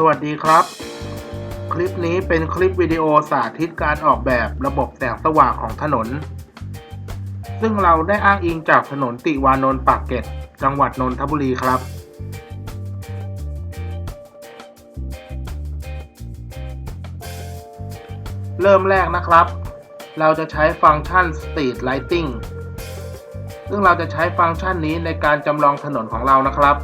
สวัสดีครับ คลิปนี้เป็นคลิปวิดีโอสาธิตการออกแบบระบบแสงสว่างของถนน ซึ่งเราได้อ้างอิงจากถนนติวานนท์ปากเกร็ดจังหวัดนนทบุรีครับ เริ่มแรกนะครับ เราจะใช้ฟังก์ชัน Street Lighting ซึ่งเราจะใช้ฟังก์ชันนี้ในการจำลองถนนของเรานะครับ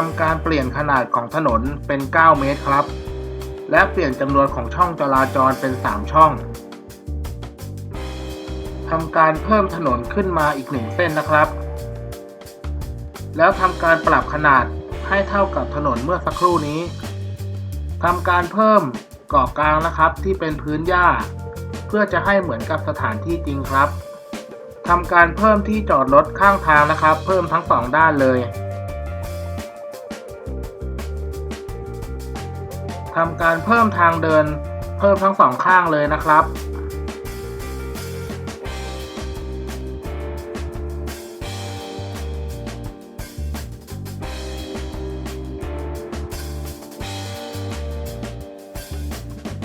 ทำการเปลี่ยนขนาดของถนนเป็น 9 เมตรครับ และเปลี่ยนจำนวนของช่องจราจรเป็น 3 ช่องทำการเพิ่มถนนขึ้นมาอีกหนึ่งเส้นนะครับ แล้วทำการปรับขนาดให้เท่ากับถนนเมื่อสักครู่นี้ทำการเพิ่มเกาะกลางนะครับที่เป็นพื้นหญ้า เพื่อจะให้เหมือนกับสถานที่จริงครับทำการเพิ่มที่จอดรถข้างทางนะครับ เพิ่มทั้งสองด้านเลย ทำการเพิ่มทางเดิน เพิ่มทั้งสองข้างเลยนะครับ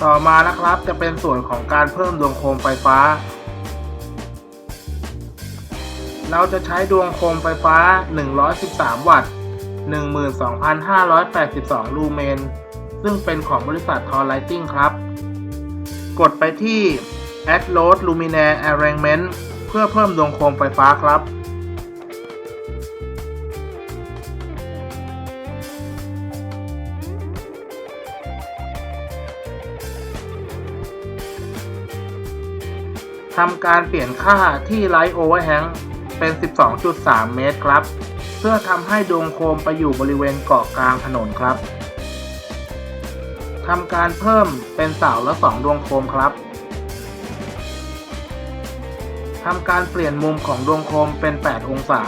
ต่อมานะครับจะเป็นส่วนของการเพิ่มดวงโคมไฟฟ้า เราจะใช้ดวงโคมไฟฟ้า 113 วัตต์ 12,582 ลูเมน ซึ่งเป็นของบริษัททอ Lighting ครับ กดไปที่ Add Load Luminaire Arrangement เพื่อเพิ่มดวงโคมไฟฟ้าครับทำการเปลี่ยนค่าที่ Light Overhang เป็น 12.3 เมตรครับ เพื่อทำให้ดวงโคมไปอยู่บริเวณเกาะกลางถนนครับ ทำการเพิ่มเป็นเสาละ2ดวงโคมครับทำการเปลี่ยนมุมของดวงโคมเป็น 8 องศา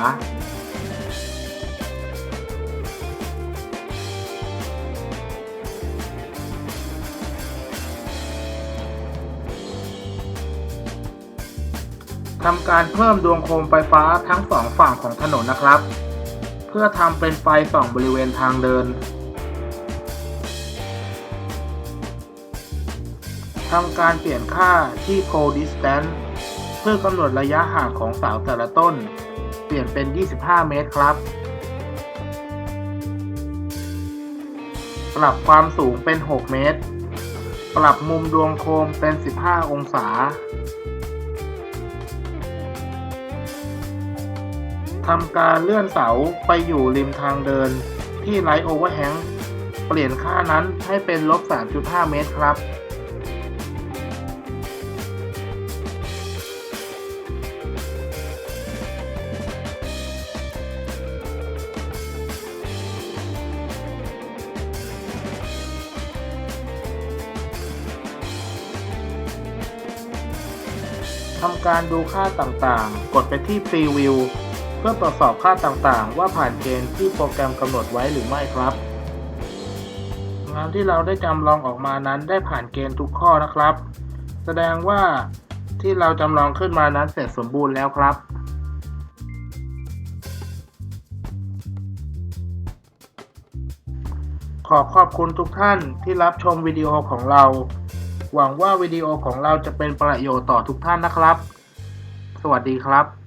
ทำการเพิ่มดวงโคมไฟฟ้าทั้งสองฝั่งของถนนนะครับ เพื่อทำเป็นไฟส่องบริเวณทางเดิน ทำการเปลี่ยนค่าที่ pole distance เพื่อกำหนดระยะห่างของเสาแต่ละต้น เปลี่ยนเป็น 25 เมตรครับ ปรับความสูงเป็น 6 เมตร ปรับมุมดวงโคมเป็น 15 องศาทำการเลื่อนเสาไปอยู่ริมทางเดินที่ไลท์โอเวอร์แฮงเปลี่ยนค่านั้นให้เป็นลบ 3.5 เมตรครับ ทำการดูค่าต่างๆ กดไปที่ Preview เพื่อตรวจสอบค่าต่างๆ ว่าผ่านเกณฑ์ที่โปรแกรมกำหนดไว้หรือไม่ครับ งานที่เราได้จำลองออกมานั้นได้ผ่านเกณฑ์ทุกข้อนะครับ แสดงว่าที่เราจำลองขึ้นมานั้นเสร็จสมบูรณ์แล้วครับขอขอบคุณทุกท่านที่รับชมวิดีโอของเรา หวังว่าวิดีโอของเราจะเป็นประโยชน์ต่อทุกท่านนะครับ สวัสดีครับ